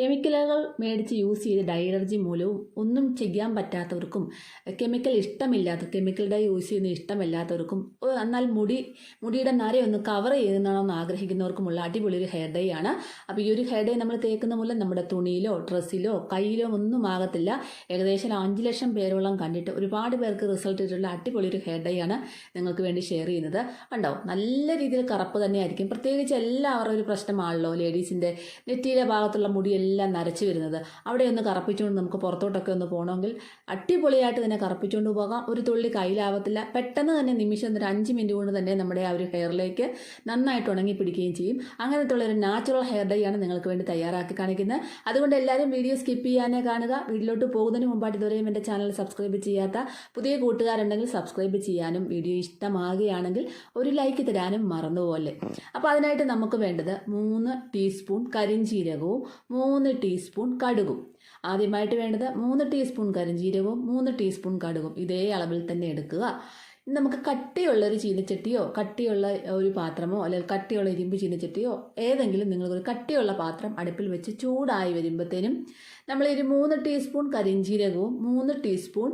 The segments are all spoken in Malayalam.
കെമിക്കലുകൾ മേടിച്ച് യൂസ് ചെയ്ത് അലർജി മൂലവും ഒന്നും ചെയ്യാൻ പറ്റാത്തവർക്കും കെമിക്കൽ ഇഷ്ടമില്ലാത്ത കെമിക്കൽ യൂസ് ചെയ്യുന്ന ഇഷ്ടമില്ലാത്തവർക്കും എന്നാൽ മുടി മുടിയുടെ നരയൊന്ന് കവർ ചെയ്യുന്നതാണെന്ന് ആഗ്രഹിക്കുന്നവർക്കുമുള്ള അടിപൊളി ഒരു ഹെയർ ഡൈ ആണ്. അപ്പോൾ ഈ ഒരു ഹെയർ ഡൈ നമ്മൾ തേക്കുന്ന മൂലം നമ്മുടെ തുണിയിലോ ഡ്രസ്സിലോ കയ്യിലോ ഒന്നും ആകത്തില്ല. ഏകദേശം അഞ്ച് ലക്ഷം പേരോളം കണ്ടിട്ട് ഒരുപാട് പേർക്ക് റിസൾട്ട് ഇട്ടുള്ള അടിപൊളി ഒരു ഹെയർ ഡൈ ആണ് നിങ്ങൾക്ക് വേണ്ടി ഷെയർ ചെയ്യുന്നത്. ഉണ്ടോ നല്ല രീതിയിൽ കറുപ്പ് തന്നെയായിരിക്കും. പ്രത്യേകിച്ച് എല്ലാവരുടെ ഒരു പ്രശ്നമാണല്ലോ ലേഡീസിന്റെ നെറ്റിയിലെ ഭാഗത്തുള്ള മുടിയെല്ലാം നരച്ചു വരുന്നത്. അവിടെ ഒന്ന് കറപ്പിച്ചുകൊണ്ട് നമുക്ക് പുറത്തോട്ടൊക്കെ ഒന്ന് പോകണമെങ്കിൽ അടിപൊളിയായിട്ട് തന്നെ കറപ്പിച്ചുകൊണ്ട് പോകാം. ഒരു തുള്ളി കയ്യിലാവത്തില്ല. പെട്ടെന്ന് തന്നെ നിമിഷം ഒരു അഞ്ച് മിനിറ്റ് കൊണ്ട് തന്നെ നമ്മുടെ ആ ഒരു ഹെയറിലേക്ക് നന്നായിട്ട് ഉണങ്ങി പിടിക്കുകയും ചെയ്യും. അങ്ങനത്തെ ഉള്ള ഒരു നാച്ചുറൽ ഹെയർ ഡൈ ആണ് നിങ്ങൾക്ക് വേണ്ടി തയ്യാറാക്കി കാണിക്കുന്നത്. അതുകൊണ്ട് എല്ലാവരും വീഡിയോ സ്കിപ്പ് ചെയ്യാനേ കാണുക. വീട്ടിലോട്ട് പോകുന്നതിന് മുമ്പായിട്ട് ഇതുവരെയും എന്റെ ചാനൽ സബ്സ്ക്രൈബ് ചെയ്യാത്ത പുതിയ കൂട്ടുകാരുണ്ടെങ്കിൽ സബ്സ്ക്രൈബ് ചെയ്യാനും വീഡിയോ ഇഷ്ടമാകുകയാണെങ്കിൽ ഒരു ലൈക്ക് തരാനും മറന്നുപോലെ അപ്പോൾ അതിനായിട്ട് നമുക്ക് വേണ്ടത് മൂന്ന് ടീസ്പൂൺ കരിഞ്ചീരകവും മൂന്ന് ടീസ്പൂൺ കടുകും. ആദ്യമായിട്ട് വേണ്ടത് മൂന്ന് ടീസ്പൂൺ കരിഞ്ജീരകവും മൂന്ന് ടീസ്പൂൺ കടുകും. ഇതേ അളവിൽ തന്നെ എടുക്കുക. നമുക്ക് കട്ടിയുള്ള ഒരു ചീനച്ചട്ടിയോ കട്ടിയുള്ള ഒരു പാത്രമോ അല്ലെങ്കിൽ കട്ടിയുള്ള ഇരുമ്പ് ചീനച്ചട്ടിയോ ഏതെങ്കിലും നിങ്ങൾക്കൊരു കട്ടിയുള്ള പാത്രം അടുപ്പിൽ വെച്ച് ചൂടായി വരുമ്പോഴത്തേനും നമ്മൾ ഒരു മൂന്ന് ടീസ്പൂൺ കരിഞ്ജീരകവും മൂന്ന് ടീസ്പൂൺ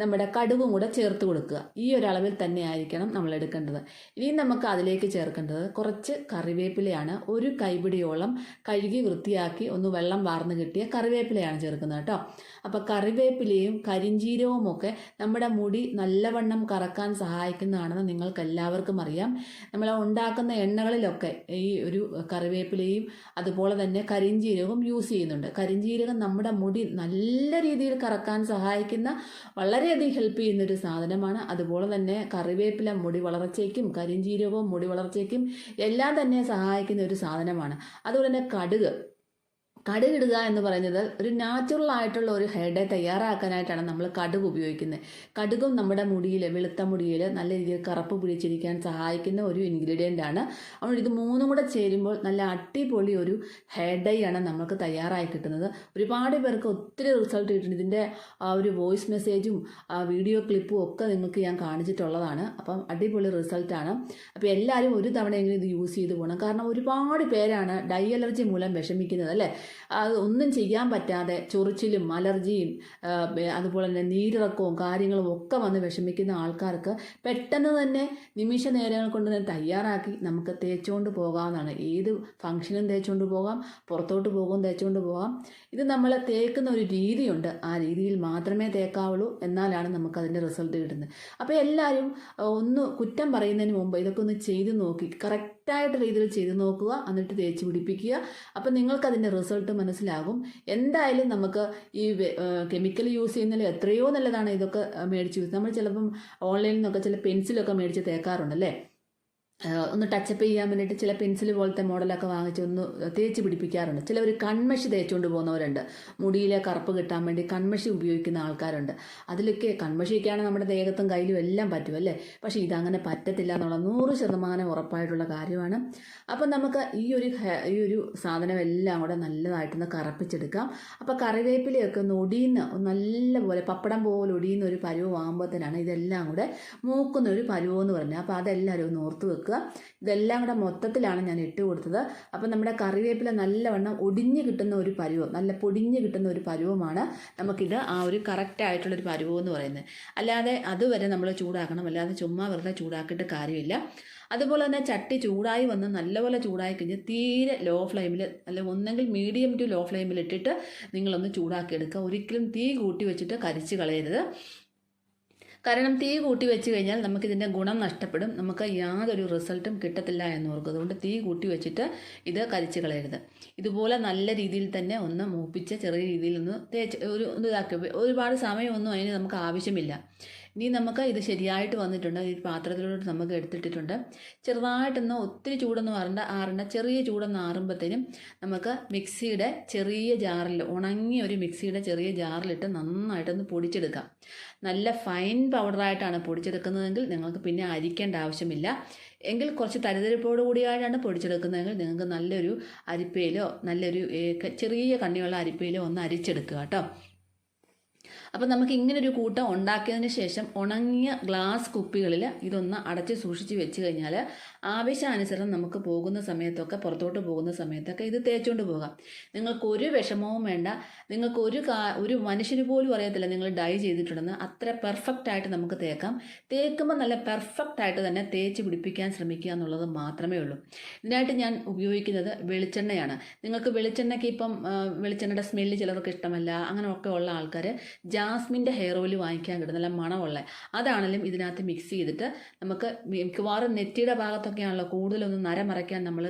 നമ്മുടെ കടുകും കൂടെ ചേർത്ത് കൊടുക്കുക. ഈ ഒരു അളവിൽ തന്നെ ആയിരിക്കണം നമ്മൾ എടുക്കേണ്ടത്. ഇനി നമുക്ക് അതിലേക്ക് ചേർക്കേണ്ടത് കുറച്ച് കറിവേപ്പിലയാണ്. ഒരു കൈപിടിയോളം കഴുകി വൃത്തിയാക്കി ഒന്ന് വെള്ളം വാർന്നു കിട്ടിയ കറിവേപ്പിലയാണ് ചേർക്കുന്നത് കേട്ടോ. അപ്പോൾ കറിവേപ്പിലയും കരിഞ്ചീരവും ഒക്കെ നമ്മുടെ മുടി നല്ലവണ്ണം കറക്കാൻ സഹായിക്കുന്നതാണെന്ന് നിങ്ങൾക്ക് എല്ലാവർക്കും അറിയാം. നമ്മൾ ഉണ്ടാക്കുന്ന എണ്ണകളിലൊക്കെ ഈ ഒരു കറിവേപ്പിലയും അതുപോലെ തന്നെ കരിഞ്ജീരകവും യൂസ് ചെയ്യുന്നുണ്ട്. കരിഞ്ജീരകം നമ്മുടെ മുടി നല്ല രീതിയിൽ കറക്കാൻ സഹായിക്കുന്ന വളരെയധികം ഹെൽപ്പ് ചെയ്യുന്ന ഒരു സാധനമാണ്. അതുപോലെ തന്നെ കറിവേപ്പില മുടി വളർച്ചയ്ക്കും കരിഞ്ജീരകവും മുടി വളർച്ചയ്ക്കും എല്ലാം തന്നെ സഹായിക്കുന്ന ഒരു സാധനമാണ്. അതുപോലെ തന്നെ കടുക്. കടുകിടുക എന്ന് പറയുന്നത് ഒരു നാച്ചുറൽ ആയിട്ടുള്ള ഒരു ഹെയർ ഡേ തയ്യാറാക്കാനായിട്ടാണ് നമ്മൾ കടുക് ഉപയോഗിക്കുന്നത്. കടുകും നമ്മുടെ മുടിയിൽ വെളുത്ത മുടിയിൽ നല്ല രീതിയിൽ കറുപ്പ് പിടിച്ചിരിക്കാൻ സഹായിക്കുന്ന ഒരു ഇൻഗ്രീഡിയന്റ് ആണ്. അതുകൊണ്ട് ഇത് മൂന്നും കൂടെ ചേരുമ്പോൾ നല്ല അടിപൊളി ഒരു ഹെയർ ഡൈ ആണ് നമുക്ക് തയ്യാറായി കിട്ടുന്നത്. ഒരുപാട് പേർക്ക് ഒത്തിരി റിസൾട്ട് കിട്ടുന്നുണ്ട് ഇതിന്റെ ആ ഒരു വോയിസ് മെസ്സേജും വീഡിയോ ക്ലിപ്പും ഒക്കെ നിങ്ങൾക്ക് ഞാൻ കാണിച്ചിട്ടുള്ളതാണ്. അപ്പം അടിപൊളി റിസൾട്ടാണ് അപ്പോൾ എല്ലാവരും ഒരു തവണയെങ്കിലും ഇത് യൂസ് ചെയ്ത് പോകണം കാരണം ഒരുപാട് പേരാണ് ഡൈ അലർജി മൂലം വിഷമിക്കുന്നത് അല്ലേ? അത് ഒന്നും ചെയ്യാൻ പറ്റാതെ ചൊറിച്ചിലും അലർജിയും അതുപോലെ തന്നെ നീരിറക്കവും കാര്യങ്ങളും ഒക്കെ വന്ന് വിഷമിക്കുന്ന ആൾക്കാർക്ക് പെട്ടെന്ന് തന്നെ നിമിഷ നേരങ്ങൾ കൊണ്ട് തന്നെ തയ്യാറാക്കി നമുക്ക് തേച്ചുകൊണ്ട് പോകാവുന്നതാണ്. ഏത് ഫംഗ്ഷനും തേച്ചുകൊണ്ട് പോകാം പുറത്തോട്ട് പോകും തേച്ചുകൊണ്ട് പോകാം. ഇത് നമ്മൾ തേക്കുന്ന ഒരു രീതിയുണ്ട്. ആ രീതിയിൽ മാത്രമേ തേക്കാവുള്ളൂ എന്നാലാണ് നമുക്ക് അതിന്റെ റിസൾട്ട് കിട്ടുന്നത്. അപ്പോൾ എല്ലാവരും ഒന്ന് കുറ്റം പറയുന്നതിന് മുമ്പ് ഇതൊക്കെ ഒന്ന് ചെയ്ത് നോക്കി. കറക്റ്റായിട്ട് രീതിയിൽ ചെയ്ത് നോക്കുക എന്നിട്ട് തേച്ച് പിടിപ്പിക്കുക. അപ്പം നിങ്ങൾക്കതിന്റെ റിസൾട്ട് മനസ്സിലാകും. എന്തായാലും നമുക്ക് ഈ കെമിക്കൽ യൂസ് ചെയ്യുന്നതിൽ എത്രയോ നല്ലതാണ് ഇതൊക്കെ മേടിച്ച് നമ്മൾ ചിലപ്പം ഓൺലൈനിൽ നിന്നൊക്കെ ചില പെൻസിലൊക്കെ മേടിച്ച് തേക്കാറുണ്ടല്ലേ? ഒന്ന് ടച്ചപ്പ് ചെയ്യാൻ വേണ്ടിയിട്ട് ചില പെൻസിൽ പോലത്തെ മോഡലൊക്കെ വാങ്ങിച്ച് ഒന്ന് തേച്ച് പിടിപ്പിക്കാറുണ്ട്. ചിലവർ കൺമഷി തേച്ചുകൊണ്ട് പോകുന്നവരുണ്ട്. മുടിയിലെ കറുപ്പ് കിട്ടാൻ വേണ്ടി കൺമഷി ഉപയോഗിക്കുന്ന ആൾക്കാരുണ്ട്. അതിലൊക്കെ കൺമഷിയൊക്കെയാണ് നമ്മുടെ ദേഹത്തും കയ്യിലും എല്ലാം പറ്റും അല്ലേ? പക്ഷേ ഇതങ്ങനെ പറ്റത്തില്ല എന്നുള്ള നൂറ് ശതമാനം ഉറപ്പായിട്ടുള്ള കാര്യമാണ്. അപ്പം നമുക്ക് ഈ ഒരു ഈ ഒരു സാധനം എല്ലാം കൂടെ നല്ലതായിട്ടൊന്ന് കറപ്പിച്ചെടുക്കാം. അപ്പോൾ കറിവേപ്പിലയൊക്കെ ഒന്ന് ഒടിയുന്ന നല്ലപോലെ പപ്പടം പോലെ ഒടിയുന്ന ഒരു പരുവം തന്നെയാണ് ഇതെല്ലാം കൂടെ മൂക്കുന്ന ഒരു പരുവെന്ന് പറഞ്ഞത്. അപ്പോൾ അതെല്ലാവരും ഒന്ന് ഓർത്ത് വെക്കുക ഇതെല്ലാം കൂടെ മൊത്തത്തിലാണ് ഞാൻ ഇട്ട് കൊടുത്തത്. അപ്പം നമ്മുടെ കറിവേപ്പില നല്ലവണ്ണം ഒടിഞ്ഞു കിട്ടുന്ന ഒരു പരുവം നല്ല പൊടിഞ്ഞ് കിട്ടുന്ന ഒരു പരുവമാണ് നമുക്കിത് ആ ഒരു കറക്റ്റ് ആയിട്ടുള്ളൊരു പരുവം എന്ന് പറയുന്നത്. അല്ലാതെ അതുവരെ നമ്മൾ ചൂടാക്കണം. അല്ലാതെ ചുമ്മാ വെറുതെ ചൂടാക്കിയിട്ട് കാര്യമില്ല. അതുപോലെ തന്നെ ചട്ടി ചൂടായി വന്ന് നല്ലപോലെ ചൂടായി കഴിഞ്ഞ് തീരെ ലോ ഫ്ലെയിമിൽ അല്ല ഒന്നെങ്കിൽ മീഡിയം ടു ലോ ഫ്ലെയിമിൽ ഇട്ടിട്ട് നിങ്ങളൊന്ന് ചൂടാക്കി എടുക്കുക ഒരിക്കലും തീ കൂട്ടി വെച്ചിട്ട് കരിച്ച് കളയരുത്. കാരണം തീ കൂട്ടി വെച്ച് കഴിഞ്ഞാൽ നമുക്കിതിന്റെ ഗുണം നഷ്ടപ്പെടും. നമുക്ക് യാതൊരു റിസൾട്ടും കിട്ടത്തില്ല എന്ന് ഓർക്കും അതുകൊണ്ട് തീ കൂട്ടി വെച്ചിട്ട് ഇത് കരിച്ച് കളയരുത്. ഇതുപോലെ നല്ല രീതിയിൽ തന്നെ ഒന്ന് മൂപ്പിച്ച് ചെറിയ രീതിയിൽ ഒന്ന് തേച്ച് ഒരു ഇതാക്കി. ഒരുപാട് സമയമൊന്നും അതിന് നമുക്ക് ആവശ്യമില്ല. ഇനി നമുക്ക് ഇത് ശരിയായിട്ട് വന്നിട്ടുണ്ട്. ഈ പാത്രത്തിലോട്ട് നമുക്ക് എടുത്തിട്ടിട്ടുണ്ട്. ചെറുതായിട്ടൊന്ന് ഒത്തിരി ചൂടൊന്നും ആറണ്ട ആറണ്ട. ചെറിയ ചൂടൊന്ന് ആറുമ്പോഴത്തേനും നമുക്ക് മിക്സിയുടെ ചെറിയ ജാറിൽ ഉണങ്ങിയ ഒരു മിക്സിയുടെ ചെറിയ ജാറിലിട്ട് നന്നായിട്ടൊന്ന് പൊടിച്ചെടുക്കാം. നല്ല ഫൈൻ പൗഡറായിട്ടാണ് പൊടിച്ചെടുക്കുന്നതെങ്കിൽ നിങ്ങൾക്ക് പിന്നെ അരിക്കേണ്ട ആവശ്യമില്ല. എങ്കിൽ കുറച്ച് തരിതരിപ്പോട് കൂടിയായിട്ടാണ് പൊടിച്ചെടുക്കുന്നതെങ്കിൽ നിങ്ങൾക്ക് നല്ലൊരു അരിപ്പയിലോ നല്ലൊരു ചെറിയ കണ്ണിയുള്ള അരിപ്പയിലോ ഒന്ന് അരിച്ചെടുക്കുക കേട്ടോ. അപ്പോൾ നമുക്ക് ഇങ്ങനെ ഒരു കൂട്ടം ഉണ്ടാക്കിയതിന് ശേഷം ഉണങ്ങിയ ഗ്ലാസ് കുപ്പികളിൽ ഇതൊന്ന് അടച്ച് സൂക്ഷിച്ച് വെച്ച് കഴിഞ്ഞാൽ ആവശ്യാനുസരണം നമുക്ക് പോകുന്ന സമയത്തൊക്കെ പുറത്തോട്ട് പോകുന്ന സമയത്തൊക്കെ ഇത് തേച്ചുകൊണ്ട് പോകാം. നിങ്ങൾക്ക് ഒരു വിഷമവും വേണ്ട. നിങ്ങൾക്ക് ഒരു കാ ഒരു മനുഷ്യന് പോലും അറിയത്തില്ല നിങ്ങൾ ഡൈ ചെയ്തിട്ടുണ്ടെന്ന്. അത്ര പെർഫെക്റ്റ് ആയിട്ട് നമുക്ക് തേക്കാം. തേക്കുമ്പോൾ നല്ല പെർഫെക്റ്റ് ആയിട്ട് തന്നെ തേച്ച് പിടിപ്പിക്കാൻ ശ്രമിക്കുക എന്നുള്ളത് മാത്രമേ ഉള്ളൂ. ഇതിനായിട്ട് ഞാൻ ഉപയോഗിക്കുന്നത് വെളിച്ചെണ്ണയാണ്. നിങ്ങൾക്ക് വെളിച്ചെണ്ണയ്ക്ക് ഇപ്പം വെളിച്ചെണ്ണയുടെ സ്മെല്ല് ചിലർക്ക് ഇഷ്ടമല്ല അങ്ങനെയൊക്കെ ഉള്ള ആൾക്കാർ ജാസ്മിന്റെ ഹെയർ ഓയിൽ വാങ്ങിക്കാൻ കിട്ടും. നല്ല മണമുള്ള. അതാണെങ്കിലും ഇതിനകത്ത് മിക്സ് ചെയ്തിട്ട് നമുക്ക് മിക്കവാറും നെറ്റിയുടെ ഭാഗത്തൊക്കെയാണല്ലോ കൂടുതലൊന്നും നര മറയ്ക്കാൻ നമ്മൾ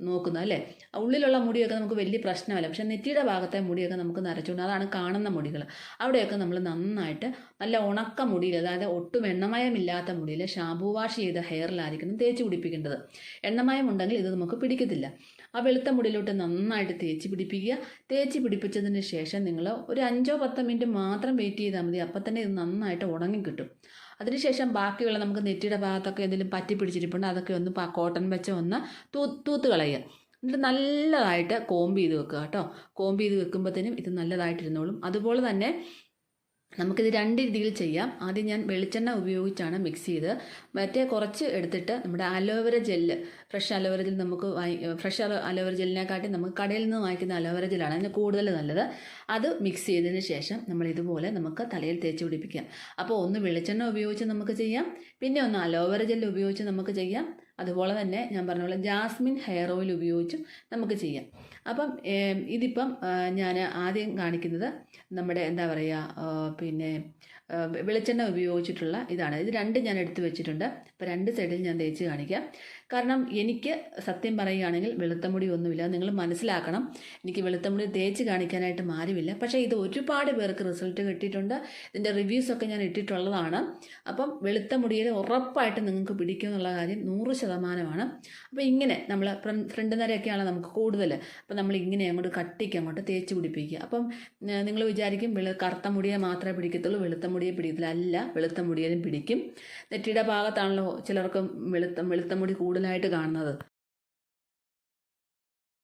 നോക്കുന്നത് അല്ലേ? ഉള്ളിലുള്ള മുടിയൊക്കെ നമുക്ക് വലിയ പ്രശ്നമല്ല. പക്ഷേ നെറ്റിയുടെ ഭാഗത്തെ മുടിയൊക്കെ നമുക്ക് നരച്ചുകൊണ്ട് അതാണ് കാണുന്ന മുടികൾ. അവിടെയൊക്കെ നമ്മൾ നന്നായിട്ട് നല്ല ഉണക്ക മുടിയിൽ അതായത് ഒട്ടും എണ്ണമയമില്ലാത്ത മുടിയിൽ ഷാമ്പൂ വാഷ് ചെയ്ത ഹെയറിലായിരിക്കണം തേച്ച് പിടിപ്പിക്കേണ്ടത്. എണ്ണമയം ഉണ്ടെങ്കിൽ ഇത് നമുക്ക് പിടിക്കത്തില്ല. ആ വെളുത്ത മുടിയിലോട്ട് നന്നായിട്ട് തേച്ച് പിടിപ്പിക്കുക. തേച്ച് പിടിപ്പിച്ചതിന് ശേഷം നിങ്ങൾ ഒരു അഞ്ചോ പത്തോ മിനിറ്റ് മാത്രം വെയിറ്റ് ചെയ്താൽ മതി. അപ്പം തന്നെ ഇത് നന്നായിട്ട് ഉണങ്ങി കിട്ടും. അതിനുശേഷം ബാക്കിയുള്ള നമുക്ക് നെറ്റിയുടെ ഭാഗത്തൊക്കെ എന്തെങ്കിലും പറ്റി പിടിച്ചിരിപ്പുണ്ട് അതൊക്കെ ഒന്ന് കോട്ടൺ വെച്ച് ഒന്ന് തൂ തൂത്ത് കളയുക. എന്നിട്ട് നല്ലതായിട്ട് കോമ്പ് ചെയ്ത് വെക്കുക കേട്ടോ. കോമ്പ് ചെയ്ത് വെക്കുമ്പോഴത്തേനും ഇത് നല്ലതായിട്ടിരുന്നോളും അതുപോലെ തന്നെ നമുക്കിത് രണ്ട് രീതിയിൽ ചെയ്യാം. ആദ്യം ഞാൻ വെളിച്ചെണ്ണ ഉപയോഗിച്ചാണ് മിക്സ് ചെയ്ത്. മറ്റേ കുറച്ച് എടുത്തിട്ട് നമ്മുടെ aloe vera gel fresh aloe vera gel നമുക്ക് ഫ്രഷ് അലോ അലോവേര ജെല്ലിനെക്കാട്ടി നമുക്ക് കടയിൽ നിന്ന് വാങ്ങിക്കുന്ന അലോവേര ജെല്ലാണ് അതിന് കൂടുതൽ നല്ലത്. അത് മിക്സ് ചെയ്തതിന് ശേഷം നമ്മൾ ഇതുപോലെ നമുക്ക് തലയിൽ തേച്ച് പിടിപ്പിക്കാം. അപ്പോൾ ഒന്ന് വെളിച്ചെണ്ണ ഉപയോഗിച്ച് നമുക്ക് ചെയ്യാം. പിന്നെ ഒന്ന് അലോവേര ജെല്ല് ഉപയോഗിച്ച് നമുക്ക് ചെയ്യാം. അതുപോലെ തന്നെ ഞാൻ പറഞ്ഞ പോലെ ജാസ്മിൻ ഹെയർ ഓയിൽ ഉപയോഗിച്ചും നമുക്ക് ചെയ്യാം. അപ്പം ഇതിപ്പം ഞാൻ ആദ്യം കാണിക്കുന്നത് നമ്മുടെ എന്താ പറയുക പിന്നെ വെളിച്ചെണ്ണ ഉപയോഗിച്ചിട്ടുള്ള ഇതാണ്. ഇത് രണ്ട് ഞാൻ എടുത്തു വെച്ചിട്ടുണ്ട്. അപ്പോൾ രണ്ട് സൈഡിൽ ഞാൻ തേച്ച് കാണിക്കാം. കാരണം എനിക്ക് സത്യം പറയുകയാണെങ്കിൽ വെളുത്ത മുടി ഒന്നുമില്ല. നിങ്ങൾ മനസ്സിലാക്കണം. എനിക്ക് വെളുത്ത മുടി തേച്ച് കാണിക്കാനായിട്ട് മാറിയില്ല പക്ഷേ ഇത് ഒരുപാട് പേർക്ക് റിസൾട്ട് കിട്ടിയിട്ടുണ്ട്. ഇതിന്റെ റിവ്യൂസൊക്കെ ഞാൻ ഇട്ടിട്ടുള്ളതാണ്. അപ്പം വെളുത്ത മുടിയിൽ ഉറപ്പായിട്ട് നിങ്ങൾക്ക് പിടിക്കും എന്നുള്ള കാര്യം നൂറ് ശതമാനമാണ്. അപ്പോൾ ഇങ്ങനെ നമ്മൾ ഫ്രണ്ട് നിരയൊക്കെയാണ് നമുക്ക് കൂടുതൽ. അപ്പം നമ്മൾ ഇങ്ങനെ അങ്ങോട്ട് കട്ടിക്ക് അങ്ങോട്ട് തേച്ച് പിടിപ്പിക്കുക. അപ്പം നിങ്ങൾ വിചാരിക്കും വെളു കറുത്ത മുടിയെ മാത്രമേ പിടിക്കത്തുള്ളൂ. വെളുത്ത മുടിയെ പിടിക്കത്തില്ല. അല്ല വെളുത്ത മുടിയിലും പിടിക്കും. നെറ്റിയുടെ ഭാഗത്താണല്ലോ ചിലർക്ക് വെളുത്ത വെളുത്ത മുടി കൂടുതലായിട്ട് കാണുന്നത്.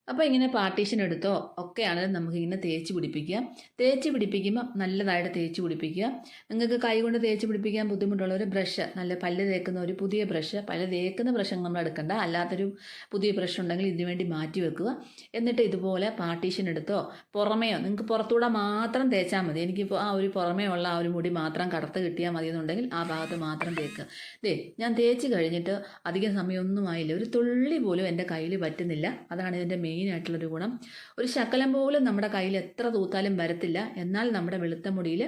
അപ്പോൾ ഇങ്ങനെ പാർട്ടീഷൻ എടുത്തോ ഒക്കെയാണെങ്കിലും നമുക്ക് ഇങ്ങനെ തേച്ച് പിടിപ്പിക്കുക. തേച്ച് പിടിപ്പിക്കുമ്പോൾ നല്ലതായിട്ട് തേച്ച് പിടിപ്പിക്കുക. നിങ്ങൾക്ക് കൈ കൊണ്ട് തേച്ച് പിടിപ്പിക്കാൻ ബുദ്ധിമുട്ടുള്ള ഒരു ബ്രഷ് നല്ല പല്ല് തേക്കുന്ന ഒരു പുതിയ ബ്രഷ് പല്ല് തേക്കുന്ന ബ്രഷ് നമ്മൾ എടുക്കണ്ട. അല്ലാത്തൊരു പുതിയ ബ്രഷ് ഉണ്ടെങ്കിൽ ഇതിനുവേണ്ടി മാറ്റി വെക്കുക. എന്നിട്ട് ഇതുപോലെ പാർട്ടീഷൻ എടുത്തോ പുറമേയോ നിങ്ങൾക്ക് പുറത്തൂടെ മാത്രം തേച്ചാൽ മതി. എനിക്കിപ്പോൾ ആ ഒരു പുറമേ ഉള്ള ആ ഒരു മുടി മാത്രം കടത്ത് കിട്ടിയാൽ മതി എന്നുണ്ടെങ്കിൽ ആ ഭാഗത്ത് മാത്രം തേക്കുക. ദേ ഞാൻ തേച്ച് കഴിഞ്ഞിട്ട് അധികം സമയമൊന്നും ആയില്ല. ഒരു തുള്ളി പോലും എന്റെ കയ്യിൽ പറ്റുന്നില്ല. അതാണ് ഇതിന്റെ മെയിൻ ആയിട്ടുള്ളൊരു ഗുണം. ഒരു ശകലം പോലും നമ്മുടെ കയ്യിൽ എത്ര തൂത്താലും വരത്തില്ല. എന്നാൽ നമ്മുടെ വെളുത്ത മുടിയിൽ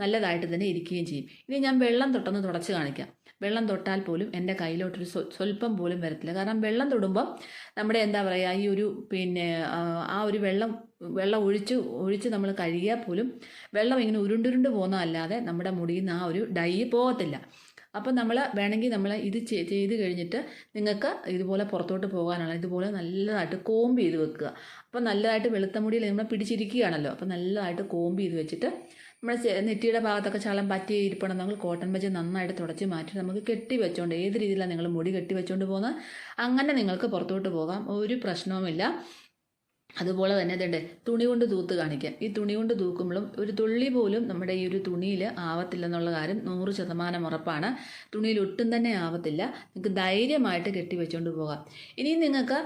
നല്ലതായിട്ട് തന്നെ ഇരിക്കുകയും ചെയ്യും. ഇനി ഞാൻ വെള്ളം തൊട്ടൊന്ന് തുടച്ച് കാണിക്കാം. വെള്ളം തൊട്ടാൽ പോലും എന്റെ കയ്യിലോട്ടൊരു സ്വ- സ്വല്പം പോലും വരത്തില്ല. കാരണം വെള്ളം തൊടുമ്പം നമ്മുടെ എന്താ പറയുക ഈ ഒരു പിന്നെ ആ ഒരു വെള്ളം വെള്ളം ഒഴിച്ച് ഒഴിച്ച് നമ്മൾ കഴുകിയാൽ പോലും വെള്ളം ഇങ്ങനെ ഉരുണ്ടുരുണ്ട് പോകുന്നതല്ലാതെ നമ്മുടെ മുടിയിൽ നിന്ന് ആ ഒരു ഡൈ പോകത്തില്ല. അപ്പം നമ്മൾ വേണമെങ്കിൽ നമ്മൾ ഇത് ചെയ്ത് കഴിഞ്ഞിട്ട് നിങ്ങൾക്ക് ഇതുപോലെ പുറത്തോട്ട് പോകാനാണ് ഇതുപോലെ നല്ലതായിട്ട് കോമ്പ് ചെയ്ത് വെക്കുക. അപ്പോൾ നല്ലതായിട്ട് വെളുത്ത മുടിയിൽ നമ്മൾ പിടിച്ചിരിക്കുകയാണല്ലോ. അപ്പോൾ നല്ലതായിട്ട് കോമ്പ് ചെയ്ത് വെച്ചിട്ട് നമ്മുടെ നെറ്റിയുടെ ഭാഗത്തൊക്കെ ചളം പറ്റി ഇരിപ്പണമെന്നെങ്കിൽ കോട്ടൺ വെച്ച് നന്നായിട്ട് തുടച്ച് മാറ്റി നമുക്ക് കെട്ടി വെച്ചോണ്ട് ഏത് രീതിയിലാണ് നിങ്ങൾ മുടി കെട്ടി വെച്ചുകൊണ്ട് പോകുന്നത്? അങ്ങനെ നിങ്ങൾക്ക് പുറത്തോട്ട് പോകാം. ഒരു പ്രശ്നവുമില്ല. അതുപോലെ തന്നെ ഇതുണ്ട്. തുണി കൊണ്ട് തൂത്ത് കാണിക്കാം. ഈ തുണി കൊണ്ട് തൂക്കുമ്പോഴും ഒരു തുള്ളി പോലും നമ്മുടെ ഈ ഒരു തുണിയിൽ ആവത്തില്ലെന്നുള്ള കാര്യം നൂറ് ശതമാനം ഉറപ്പാണ്. തുണിയിൽ ഒട്ടും തന്നെ ആവത്തില്ല. നിങ്ങൾക്ക് ധൈര്യമായിട്ട് കെട്ടി വെച്ചുകൊണ്ട് പോകാം. ഇനി നിങ്ങൾക്ക്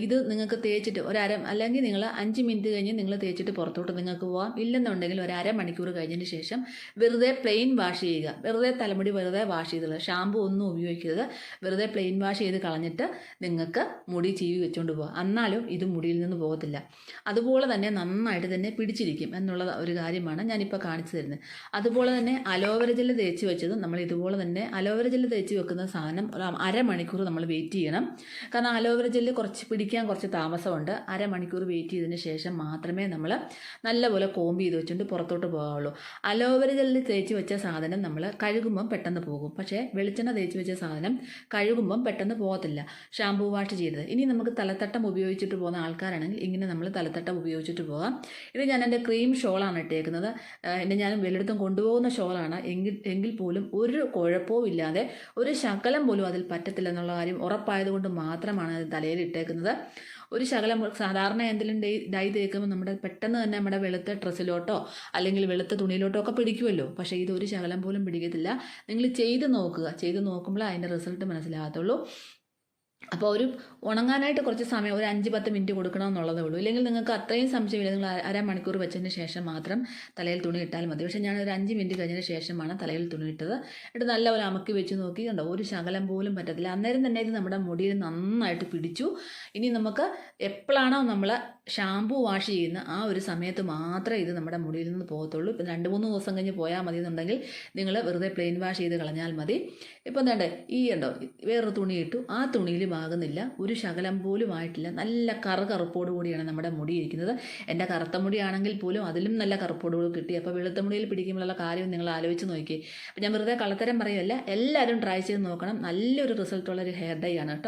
ഇത് നിങ്ങൾക്ക് തേച്ചിട്ട് ഒരര അല്ലെങ്കിൽ നിങ്ങൾ അഞ്ച് മിനിറ്റ് കഴിഞ്ഞ് നിങ്ങൾ തേച്ചിട്ട് പുറത്തോട്ട് നിങ്ങൾക്ക് പോകാം ഇല്ലെന്നുണ്ടെങ്കിൽ ഒരു അര മണിക്കൂർ കഴിഞ്ഞതിന് ശേഷം വെറുതെ പ്ലെയിൻ വാഷ് ചെയ്യുക. വെറുതെ തലമുടി വെറുതെ വാഷ് ചെയ്തത്. ഷാമ്പു ഒന്നും ഉപയോഗിക്കരുത്. വെറുതെ പ്ലെയിൻ വാഷ് ചെയ്ത് കളഞ്ഞിട്ട് നിങ്ങൾക്ക് മുടി ചീവി വെച്ചുകൊണ്ട് പോകാം എന്നാലും ഇത് മുടിയിൽ നിന്ന് പോകത്തില്ല. അതുപോലെ തന്നെ നന്നായിട്ട് തന്നെ പിടിച്ചിരിക്കും എന്നുള്ള ഒരു കാര്യമാണ് ഞാനിപ്പോൾ കാണിച്ചു തരുന്നത്. അതുപോലെ തന്നെ അലോവര ജെല്ല് തേച്ച് വെച്ചതും നമ്മൾ ഇതുപോലെ തന്നെ അലോവര ജെല്ല് തേച്ച് വെക്കുന്ന സാധനം ഒരു അരമണിക്കൂർ നമ്മൾ വെയിറ്റ് ചെയ്യണം. കാരണം അലോവര ജെല്ല് കുറച്ച് പിടിക്കാൻ കുറച്ച് താമസമുണ്ട്. അരമണിക്കൂർ വെയിറ്റ് ചെയ്തതിന് ശേഷം മാത്രമേ നമ്മൾ നല്ലപോലെ കോമ്പ് ചെയ്ത് വെച്ചുകൊണ്ട് പുറത്തോട്ട് പോകാവുള്ളൂ. അലോവര ജെല്ല് തേച്ച് വെച്ച സാധനം നമ്മൾ കഴുകുമ്പം പെട്ടെന്ന് പോകും. പക്ഷേ വെളിച്ചെണ്ണ തേച്ച് വെച്ച സാധനം കഴുകുമ്പം പെട്ടെന്ന് പോകത്തില്ല. ഷാമ്പൂ വാഷ് ചെയ്തത്. ഇനി നമുക്ക് തലത്തട്ടം ഉപയോഗിച്ചിട്ട് പോകുന്ന ആൾക്കാരാണെങ്കിൽ ഇങ്ങനെ നമ്മൾ തലത്തട്ടം ഉപയോഗിച്ചിട്ട് പോകാം ഇത് ഞാൻ എന്റെ ക്രീം ഷോളാണ് ഇട്ടേക്കുന്നത്. എന്റെ ഞാൻ വെല്ലെടുത്തും കൊണ്ടുപോകുന്ന ഷോളാണ്. എങ്കിൽ എങ്കിൽ പോലും ഒരു കുഴപ്പവും ഇല്ലാതെ ഒരു ശകലം പോലും അതിൽ പറ്റത്തില്ല എന്നുള്ള കാര്യം ഉറപ്പായതുകൊണ്ട് മാത്രമാണ് അത് തലയിൽ ഇട്ടേക്കുന്നത്. ഒരു ശകലം സാധാരണ എന്തെങ്കിലും ഡൈ ഡൈ തേക്കുമ്പോൾ നമ്മുടെ പെട്ടെന്ന് തന്നെ നമ്മുടെ വെളുത്ത ഡ്രസ്സിലോട്ടോ അല്ലെങ്കിൽ വെളുത്ത തുണിയിലോട്ടോ ഒക്കെ പിടിക്കുമല്ലോ. പക്ഷേ ഇത് ഒരു ശകലം പോലും പിടിക്കത്തില്ല. നിങ്ങൾ ചെയ്ത് നോക്കുക. ചെയ്ത് നോക്കുമ്പോൾ അതിന്റെ റിസൾട്ട് മനസ്സിലാകത്തുള്ളൂ. അപ്പോൾ ഒരു ഉണങ്ങാനായിട്ട് കുറച്ച് സമയം ഒരു അഞ്ച് പത്ത് മിനിറ്റ് കൊടുക്കണം എന്നുള്ളതേ ഉള്ളൂ. ഇല്ലെങ്കിൽ നിങ്ങൾക്ക് അത്രയും സംശയമില്ല നിങ്ങൾ അര- അരമണിക്കൂർ വെച്ചതിന് ശേഷം മാത്രം തലയിൽ തുണി ഇട്ടാൽ മതി. പക്ഷേ ഞാൻ ഒരു അഞ്ച് മിനിറ്റ് കഴിഞ്ഞതിന് ശേഷമാണ് തലയിൽ തുണി ഇട്ടത്. എന്നിട്ട് നല്ലപോലെ അമക്കി വെച്ച് നോക്കി. കണ്ടോ ഒരു ശകലം പോലും പറ്റത്തില്ല. അന്നേരം തന്നെ ഇത് നമ്മുടെ മുടിയിൽ നന്നായിട്ട് പിടിച്ചു. ഇനി നമുക്ക് എപ്പോഴാണോ നമ്മൾ ഷാമ്പു വാഷ് ചെയ്യുന്ന ആ ഒരു സമയത്ത് മാത്രമേ ഇത് നമ്മുടെ മുടിയിൽ നിന്ന് പോകത്തുള്ളൂ. ഇപ്പം രണ്ട് മൂന്ന് ദിവസം കഴിഞ്ഞ് പോയാൽ മതി എന്നുണ്ടെങ്കിൽ നിങ്ങൾ വെറുതെ പ്ലെയിൻ വാഷ് ചെയ്ത് കളഞ്ഞാൽ മതി. ഇപ്പം എന്താണ്ട് ഈ ഉണ്ടോ വേറൊരു തുണി ഇട്ടു. ആ തുണിയിൽ ആകുന്നില്ല. ഒരു ശകലം പോലും ആയിട്ടില്ല. നല്ല കറ കറുപ്പോട് കൂടിയാണ് നമ്മുടെ മുടി ഇരിക്കുന്നത്. എന്റെ കറുത്ത മുടിയാണെങ്കിൽ പോലും അതിലും നല്ല കറുപ്പോട് കൂടി കിട്ടി. അപ്പോൾ വെളുത്ത മുടിയിൽ പിടിക്കുമ്പോഴുള്ള കാര്യം നിങ്ങൾ ആലോചിച്ച് നോക്കി. ഞാൻ വെറുതെ കള്ളത്തരം പറയുമല്ല എല്ലാവരും ട്രൈ ചെയ്ത് നോക്കണം. നല്ലൊരു റിസൾട്ടുള്ള ഒരു ഹെയർ ഡൈ ആണ് കേട്ടോ.